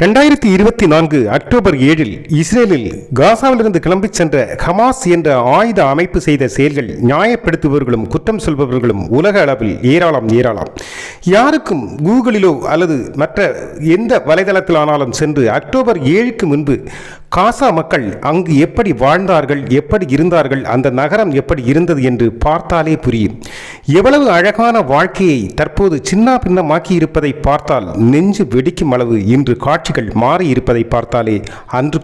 ரெண்டாயிரத்தி இருபத்தி நான்கு அக்டோபர் ஏழில் இஸ்ரேலில் காசாவிலிருந்து கிளம்பிச் சென்ற ஹமாஸ் என்ற ஆயுத அமைப்பு செய்த செயல்கள் நியாயப்படுத்துபவர்களும் குற்றம் சொல்பவர்களும் உலக அளவில் ஏராளம் ஏராளம். யாருக்கும் கூகுளிலோ அல்லது மற்ற எந்த வலைதளத்திலானாலும் சென்று அக்டோபர் ஏழுக்கு முன்பு காசா மக்கள் அங்கு எப்படி வாழ்ந்தார்கள் எப்படி இருந்தார்கள் அந்த நகரம் எப்படி இருந்தது என்று பார்த்தாலே புரியும். எவ்வளவு அழகான வாழ்க்கையை தற்போது சின்ன பின்னமாக்கி இருப்பதை பார்த்தால் நெஞ்சு வெடிக்கும் அளவு இன்று காட்சிகள் மாறி இருப்பதை பார்த்தாலே அன்று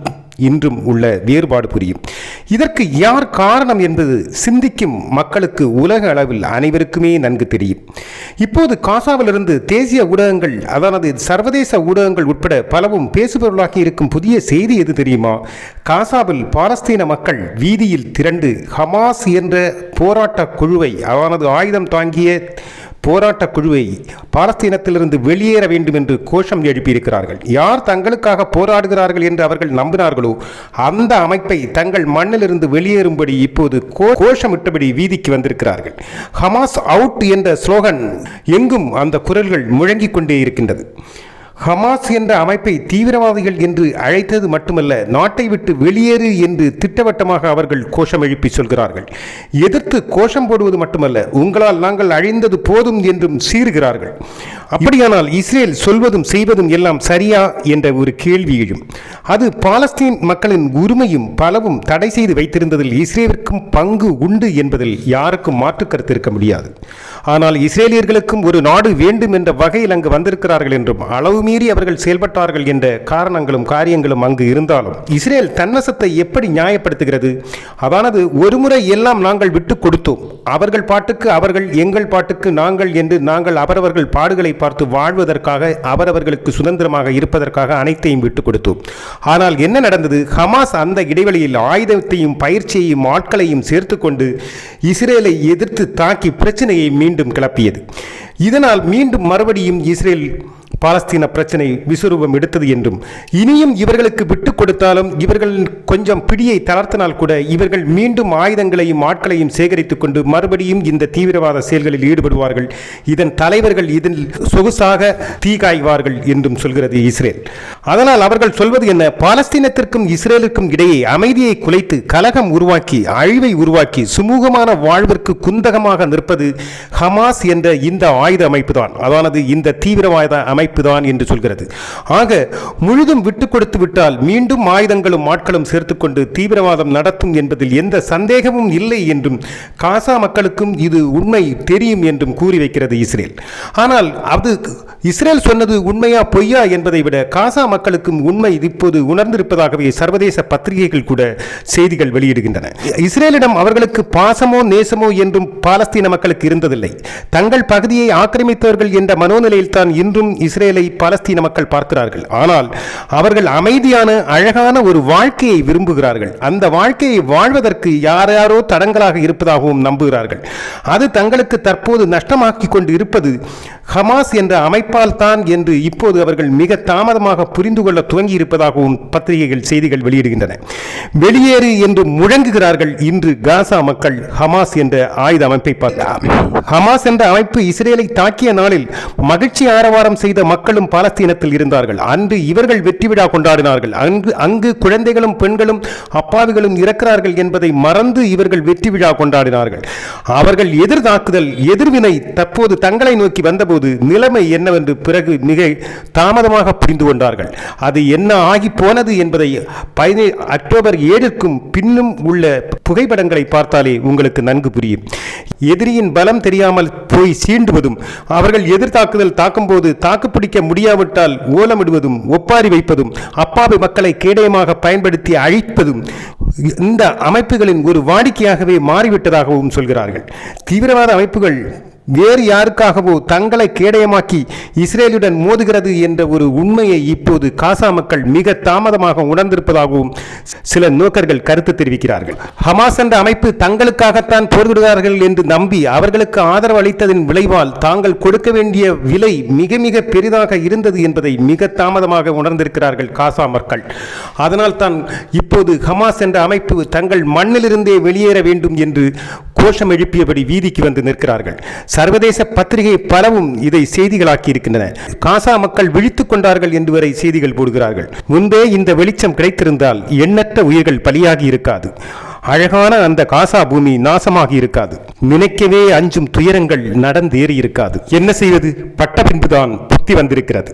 இன்றும் உள்ள வேறுபாடு புரியும். இதற்கு யார் காரணம் என்பது சிந்திக்கும் மக்களுக்கு உலக அளவில் அனைவருக்குமே நன்கு தெரியும். இப்போது காசாவிலிருந்து தேசிய ஊடகங்கள் அதாவது சர்வதேச ஊடகங்கள் உட்பட பலவும் பேசுபொருளாகி இருக்கும் புதிய செய்தி எது தெரியுமா? காசாவில் பாலஸ்தீன மக்கள் வீதியில் திரண்டு ஹமாஸ் என்ற போராட்ட குழுவை அவனது ஆயுதம் தாங்கிய போராட்ட குழுவை பாலஸ்தீனத்திலிருந்து வெளியேற வேண்டும் என்று கோஷம் எழுப்பியிருக்கிறார்கள். யார் தங்களுக்காக போராடுகிறார்கள் என்று அவர்கள் நம்பினார்களோ அந்த அமைப்பை தங்கள் மண்ணிலிருந்து வெளியேறும்படி இப்போது கோ- கோஷமிட்டபடி வீதிக்கு வந்திருக்கிறார்கள். ஹமாஸ் அவுட் என்ற ஸ்லோகன் எங்கும் அந்த குரல்கள் முழங்கிக் கொண்டே இருக்கின்றது. ஹமாஸ் என்ற அமைப்பை தீவிரவாதிகள் என்று அழைத்தது மட்டுமல்ல நாட்டை விட்டு வெளியேறு என்று திட்டவட்டமாக அவர்கள் கோஷம் எழுப்பி சொல்கிறார்கள். எதிர்த்து கோஷம் போடுவது மட்டுமல்ல உங்களால் நாங்கள் அழிந்தது போதும் என்றும் சீறுகிறார்கள். அப்படியானால் இஸ்ரேல் சொல்வதும் செய்வதும் எல்லாம் சரியா என்ற ஒரு கேள்வி எழும் அது பாலஸ்தீன் மக்களின் உரிமையும் பலவும் தடை செய்து வைத்திருந்ததில் இஸ்ரேலுக்கும் பங்கு உண்டு என்பதில் யாருக்கும் மாற்று கருத்து இருக்க முடியாது. ஆனால் இஸ்ரேலியர்களுக்கும் ஒரு நாடு வேண்டும் என்ற வகையில் அங்கு வந்திருக்கிறார்கள் என்றும் அளவுமே மீறி அவர்கள் செயல்பட்டார்கள் என்ற காரணங்களும் காரியங்களும் அங்கு இருந்தாலும் இஸ்ரேல் தன்னசத்தை எப்படி நியாயப்படுத்துகிறது? அதானது ஒருமுறை எல்லாம் நாங்கள் விட்டு கொடுத்தோம். அவர்கள் பாட்டுக்கு அவர்கள் எங்கள் பாட்டுக்கு நாங்கள் என்று நாங்கள் அவரவர்கள் பாடுகளை பார்த்து வாழ்வதற்காக அவரவர்களுக்கு சுதந்திரமாக இருப்பதற்காக அனைத்தையும் விட்டு கொடுத்தோம். ஆனால் என்ன நடந்தது? ஹமாஸ் அந்த இடைவெளியில் ஆயுதத்தையும் பயிற்சியையும் ஆட்களையும் சேர்த்துக்கொண்டு இஸ்ரேலை எதிர்த்து தாக்கி பிரச்சனையை மீண்டும் கிளப்பியது. இதனால் மீண்டும் மறுபடியும் இஸ்ரேல் பாலஸ்தீன பிரச்சனை விஸ்வரூபம் எடுத்தது என்றும் இனியும் இவர்களுக்கு விட்டு கொடுத்தாலும் இவர்கள் கொஞ்சம் பிடியை தளர்த்தினால் கூட இவர்கள் மீண்டும் ஆயுதங்களையும் ஆட்களையும் சேகரித்துக் கொண்டு மறுபடியும் இந்த தீவிரவாத செயல்களில் ஈடுபடுவார்கள். இதன் தலைவர்கள் இதில் சொகுசாக தீ காய்வார்கள் என்றும் சொல்கிறது இஸ்ரேல். அதனால் அவர்கள் சொல்வது என்ன? பாலஸ்தீனத்திற்கும் இஸ்ரேலுக்கும் இடையே அமைதியை குலைத்து கலகம் உருவாக்கி அழிவை உருவாக்கி சுமூகமான வாழ்விற்கு குந்தகமாக நிற்பது ஹமாஸ் என்ற இந்த ஆயுத அமைப்பு தான் அதானது இந்த தீவிரவாத அமைப்பு தான் என்று சொல்கிறது. ஆக முழுதும் விட்டு கொடுத்து விட்டால் மீண்டும் ஆயுதங்களும் ஆட்களும் சேர்த்துக்கொண்டு தீவிரவாதம் நடத்தும் என்பதில் எந்த சந்தேகமும் இல்லை என்றும் காசா மக்களுக்கும் இது உண்மை தெரியும் என்றும் கூறி வைக்கிறது இஸ்ரேல். ஆனால் அது இஸ்ரேல் சொன்னது உண்மையா பொய்யா என்பதை விட காசா மக்களுக்கும் உண்மை இப்போது உணர்ந்திருப்பதாகவே சர்வதேச பத்திரிகைகள் கூட செய்திகள் வெளியிடுகின்றன. இஸ்ரேலிடம் அவர்களுக்கு பாசமோ நேசமோ என்றும் பாலஸ்தீன மக்களுக்கு இருந்ததில்லை. தங்கள் பகுதியை ஆக்கிரமித்தவர்கள் என்ற மனோநிலையில் தான் இன்றும் இஸ்ரேலை பாலஸ்தீன மக்கள் பார்க்கிறார்கள். ஆனால் அவர்கள் அமைதியான அழகான ஒரு வாழ்க்கையை விரும்புகிறார்கள். அந்த வாழ்க்கையை வாழ்வதற்கு யார் யாரோ தடங்களாக இருப்பதாகவும் நம்புகிறார்கள். அது தங்களுக்கு தற்போது நஷ்டமாக்கி கொண்டு இருப்பது ஹமாஸ் என்ற அமைப்பால் தான் என்று இப்போது அவர்கள் மிக தாமதமாக புரிந்து கொள்ள துவங்கி இருப்பதாகவும் பத்திரிகைகள் செய்திகள் வெளியிடுகின்றன. வெளியேறு என்று முழங்குகிறார்கள் இன்று காசா மக்கள் ஹமாஸ் என்ற ஆயுத அமைப்பை பார்த்து ஹமாஸ் என்ற அமைப்பு இஸ்ரேலை தாக்கிய நாளில் மகிழ்ச்சி ஆரவாரம் செய்த மக்களும் பாலஸ்தீனத்தில் இருந்தார்கள். அன்று இவர்கள் வெற்றி விழா கொண்டாடினார்கள். அங்கு அங்கு குழந்தைகளும் பெண்களும் அப்பாவிகளும் இறக்கிறார்கள் என்பதை மறந்து இவர்கள் வெற்றி விழா கொண்டாடினார்கள். அவர்கள் எதிர் தாக்குதல் எதிர்வினை தற்போது தங்களை நோக்கி வந்தபோது நிலைமை என்னவென்று பிறகு மிக தாமதமாக புரிந்து கொண்டார்கள். கொண்டார்கள் அது என்ன ஆகி போனது என்பதை பதினே அக்டோபர் ஏழுக்கும் பின்னும் உள்ள புகைப்படங்களை பார்த்தாலே உங்களுக்கு நன்கு புரியும். எதிரியின் பலம் தெரியாமல் போய் சீண்டுவதும் அவர்கள் எதிர்த்தாக்குதல் தாக்கும்போது தாக்குப்பிடிக்க முடியாவிட்டால் ஓலமிடுவதும் ஒப்பாரி வைப்பதும் அப்பாவி மக்களை கேடயமாக பயன்படுத்தி அழிப்பதும் இந்த அமைப்புகளின் ஒரு வாடிக்கையாகவே மாறிவிட்டதாகவும் சொல்கிறார்கள். தீவிரவாத அமைப்புகள் வேறு யாருக்காகவோ தங்களை கேடயமாக்கி இஸ்ரேலுடன் மோதுகிறது என்ற ஒரு உண்மையை இப்போது காசா மக்கள் மிக தாமதமாக உணர்ந்திருப்பதாகவும் சில நோக்கர்கள் கருத்து தெரிவிக்கிறார்கள். ஹமாஸ் என்ற அமைப்பு தங்களுக்காகத்தான் போர்விடுகிறார்கள் என்று நம்பி அவர்களுக்கு ஆதரவு அளித்ததன் விளைவால் தாங்கள் கொடுக்க வேண்டிய விலை மிக மிக பெரிதாக இருந்தது என்பதை மிக தாமதமாக உணர்ந்திருக்கிறார்கள் காசா மக்கள். அதனால் தான் இப்போது ஹமாஸ் என்ற அமைப்பு தங்கள் மண்ணிலிருந்தே வெளியேற வேண்டும் என்று கோஷம் எழுப்பியபடி வீதிக்கு வந்து நிற்கிறார்கள். சர்வதேச பத்திரிகை பலவும் இதை செய்திகளாக்கி இருக்கின்றன காசா மக்கள் விழித்துக் கொண்டார்கள் என்று வரை செய்திகள் போடுகிறார்கள். முன்பே இந்த வெளிச்சம் கிடைத்திருந்தால் எண்ணற்ற உயிர்கள் பலியாகி இருக்காது அழகான அந்த காசா பூமி நாசமாகி இருக்காது நினைக்கவே அஞ்சும் துயரங்கள் நடந்தேறி இருக்காது என்ன செய்வது? பட்ட பின்புதான் புத்தி வந்திருக்கிறது.